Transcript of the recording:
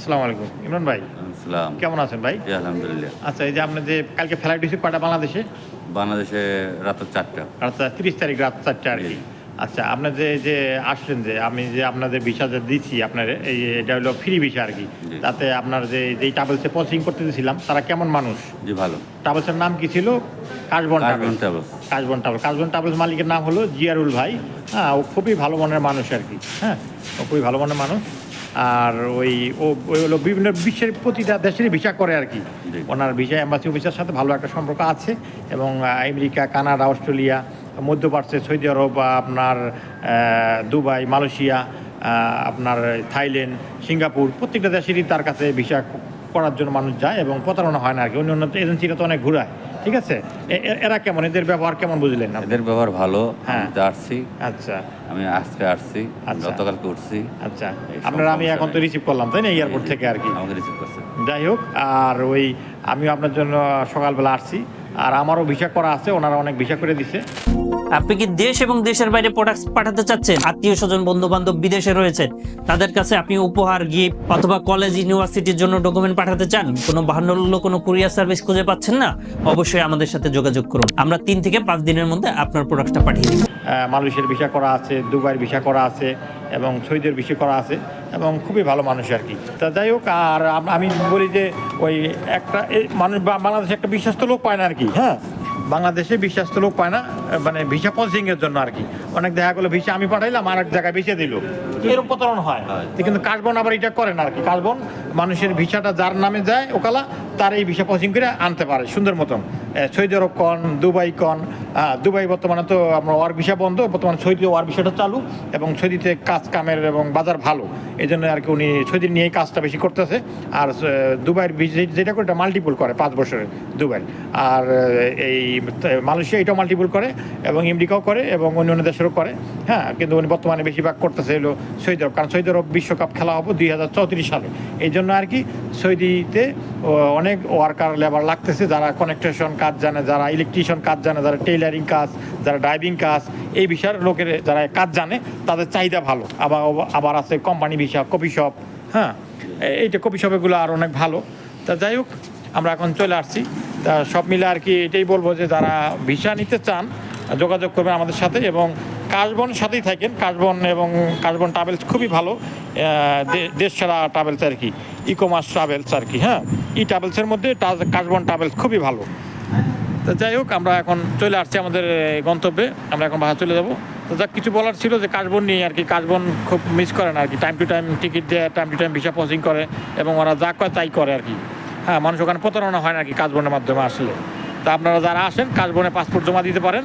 আসসালামু আলাইকুম। ইমরান ভাই সালাম কেমন আছেন ভাই? আলহামদুলিল্লাহ। আচ্ছা এই যে আপনি যে কালকে ফ্লাইট হয়েছে কয়টা বাংলাদেশে? বাংলাদেশে রাত চারটা। রাত তিরিশ তারিখ রাত চারটে আর কি। আচ্ছা আপনার যে যে আসলেন যে আমি যে আপনাদের ভিসা যে দিচ্ছি আপনার এই এটা হলো ফ্রি ভিসা আর কি। তাতে আপনার যে যেই ট্রাভেলসে পোস্টিং করতে দিয়েছিলাম তারা কেমন মানুষ? জি ভালো। ট্রাভেলসের নাম কি ছিল? কাশবন ট্রাভেলস কাশবন ট্রাভেলস কাশবন ট্রাভেলস মালিকের নাম হলো জিয়ারুল ভাই। হ্যাঁ ও খুবই ভালো মনের মানুষ আর কি। হ্যাঁ ও খুবই ভালো মনের মানুষ। আর ওই ও ওই হলো বিভিন্ন বিশ্বের প্রতিটা দেশেরই ভিসা করে আর কি। ওনার ভিসা এম্বাসি অফিসের সাথে ভালো একটা সম্পর্ক আছে এবং আমেরিকা কানাডা অস্ট্রেলিয়া মধ্যপ্রাচ্যে সৌদি আরব আপনার দুবাই মালয়েশিয়া আপনার থাইল্যান্ড সিঙ্গাপুর প্রত্যেকটা দেশেরই তার কাছে ভিসা করার জন্য মানুষ যায় এবং প্রতারণা হয় না আর কি। অন্য অন্য এজেন্সিরা তো অনেক ঘুরায়। ঠিক আছে? এরা কেমন? এদের ব্যবহার কেমন বুঝলেন এদের ব্যবহার ভালো। হ্যাঁ। আসছি। আচ্ছা। আমি আজকে আসছি। গতকাল গতকালকে উঠছি আচ্ছা আপনারা আমি এখন তো রিসিভ করলাম তাই না? এয়ারপোর্ট থেকে আর কি। আমাকে রিসিভ করছে যাই হোক আর ওই আমি আপনার জন্য সকালবেলা আসছি। আর আমারও ভিসা করা আছে ওনারা অনেক ভিসা করে দিছে। আপনি কি দেশ এবং দেশের বাইরে প্রোডাক্টস পাঠাতে চাচ্ছেন? আত্মীয় স্বজন বন্ধু বান্ধব বিদেশে রয়েছে তাদের কাছে আপনি উপহার গিফট অথবা কলেজ ইউনিভার্সিটির জন্য ডকুমেন্ট পাঠাতে চান? কোনো বাহান্ন কোনো কুরিয়ার সার্ভিস খুঁজে পাচ্ছেন না? অবশ্যই আমাদের সাথে যোগাযোগ করুন। আমরা তিন থেকে পাঁচ দিনের মধ্যে আপনার প্রোডাক্টটা পাঠিয়ে আহ, মালয়েশিয়ার ভিসা করা আছে দুবাইয়ের ভিসা করা আছে এবং সৌদির ভিসা করা আছে এবং খুবই ভালো মানুষ আর কি। তা যাই হোক আর আমি বলি যে ওই একটা মানুষ বাংলাদেশে একটা বিশ্বস্ত লোক পায় না আর কি হ্যাঁ? বাংলাদেশে বিশ্বাস্ত লোক পায় না মানে ভিসা প্রসেসিং এর জন্য আর কি। অনেক দেখা গেলো ভিসা আমি পাঠাইলাম আর এক জায়গায় ভিসা দিল। এরকম প্রতারণ হয়। কিন্তু কাশবন আবার এটা করে না আর কি। কাশবন মানুষের ভিসাটা যার নামে যায় ওকালা তার এই ভিসা প্রসেসিং করে আনতে পারে সুন্দর মতন। সৌদি আরব কন, দুবাই কন দুবাই বর্তমানে তো আমরা ওয়ার ভিসা বন্ধ, বর্তমানে সৌদি ওয়ার ভিসাটা চালু এবং সৌদিতে কাজ কামের এবং বাজার ভালো। এই জন্য আর কি উনি সৌদি নিয়েই কাজটা বেশি করতেছে। আর দুবাইয়ের যেটা করে, এটা মাল্টিপল করে পাঁচ বছরের দুবাই আর এই মালয়েশিয়া এটাও মাল্টিপল করে এবং আমেরিকাও করে এবং অন্য অন্য দেশেরও করে। হ্যাঁ কিন্তু উনি বর্তমানে বেশিরভাগ করতেছে হলো সৌদি আরব। কারণ সৌদি আরব বিশ্বকাপ খেলা হবে দুই হাজার চৌত্রিশ সালে। এই জন্য আর কি সৌদিতে অনেক ওয়ার্কার, লেবার লাগতেছে যারা কানেকটেশন কাজ জানে, যারা ইলেকট্রিশিয়ান কাজ জানে, যারা টেইলারিং কাজ, যারা ড্রাইভিং কাজ, এই বিষয়ের লোকের যারা কাজ জানে, তাদের চাহিদা ভালো। আবার আবার আছে কোম্পানি ভিসা কপি শপ হ্যাঁ? এইটা কফি শপেগুলো আর অনেক ভালো। তা যাই হোক, আমরা এখন চলে আসছি। তা সব মিলে আর কি এটাই বলব যে, যারা ভিসা নিতে চান, যোগাযোগ করবেন আমাদের সাথে এবং কাশবন সাথেই থাকেন। কাশবন এবং কাশবন ট্রাভেলস খুবই ভালো। দেশ ছাড়া ট্রাভেলস আর কি ই কমার্স ট্রাভেলস আর কি হ্যাঁ? ই ট্রাভেলসের মধ্যে কাশবন ট্রাভেলস খুবই ভালো। তো যাই হোক, আমরা এখন চলে আসছি আমাদের গন্তব্যে। আমরা এখন বাসা চলে যাব। তো যাক, কিছু বলার ছিল যে কাশবন নিয়ে আর কি, কাশবন খুব মিস করে না আর কি। টাইম টু টাইম টিকিট দেয় টাইম টু টাইম ভিসা পসিং করে এবং ওরা যা করে তাই করে আর কি। হ্যাঁ মানুষ ওখানে প্রতারণা হয় না আর কি কাশবনের মাধ্যমে আসলে। তা আপনারা যারা আসেন, কাশবনে পাসপোর্ট জমা দিতে পারেন।